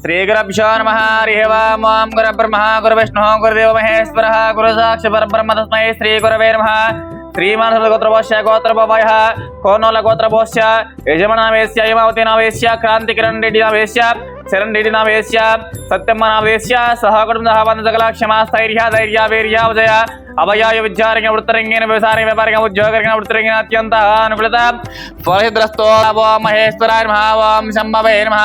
శ్రీగురభ్యో నమ హరి ఓం ఓం గుర బ్రహ్మ గురు విష్ణు గురుదేవ మహేశ్వర గురు సాక్షి పరబ్రహ్మ తస్మై శ్రీ గురవే నమ శ్రీమానస గోత్రభోష్య గోత్రభయ కోనోల గోత్రభోష్య యజమనావేశ్య యమావతి నావేశ్య క్రాంతి కిరణ్ రెడ్డి నావేశ్య శరణ్ రెడ్డి నావేశ్య సత్యమ్మ నావేశ్య సహకుటుంబ బంధ సకల క్షమా స్థైర్య ధైర్య వీర్య విజయ అభయాయ విద్యారంగ వృత్తరంగేన వ్యవసాయ వ్యాపారంగ ఉద్యోగరంగ వృత్తరంగ అత్యంత అనుకూలత ఫలహిద్రస్తో ఓం మహేశ్వరాయ నమః ఓం శంభవే నమః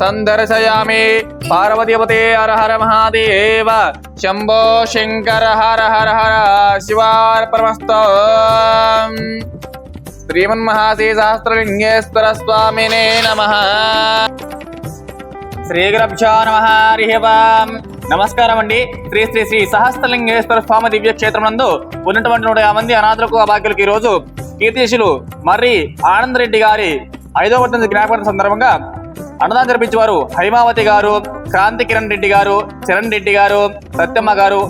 సందర్శయామి పార్వతీపతే హర మహాదేవ శంభో శంకర హర హర హర శివార్పణమస్త శ్రీమన్మహాశ్రీ సహస్రలింగేశ్వర స్వామినే నమః శ్రీ గురభ్యో నమ హరి నమస్కారం అండి శ్రీ శ్రీ శ్రీ సహస్రలింగేశ్వర స్వామి దివ్య క్షేత్రమందు ఉన్నటువంటి నూట యాభై మంది అనాథులకు అభాగ్యులకు ఈరోజు కీర్తిశులు మర్రి ఆనందరెడ్డి గారి ఐదవ వర్ధంతి జ్ఞాపకం సందర్భంగా అన్నదానం జరిపించేవారు హైమావతి గారు క్రాంతి కిరణ్ రెడ్డి గారు చరణ్ రెడ్డి గారు సత్యమ్మ గారు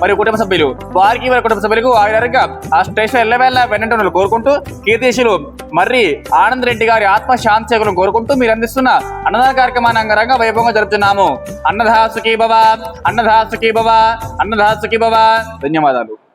మరియు కుటుంబ సభ్యులు. వారికి వారి కుటుంబ సభ్యులకు ఆయురంగా ఆ స్టేషన్ ఎల్లవేళ వెన్నటను కోరుకుంటూ కీర్తిశులు మర్రి ఆనంద్ రెడ్డి గారి ఆత్మ శాంతి సేవలను కోరుకుంటూ మీరు అందిస్తున్న అన్నదాన కార్యక్రమాన్ని అంగరంగా వైభవంగా జరుపుతున్నాము. అన్నదాసుకి భవ అన్నదాసుకి భవ అన్నదాసుకి భవ. ధన్యవాదాలు.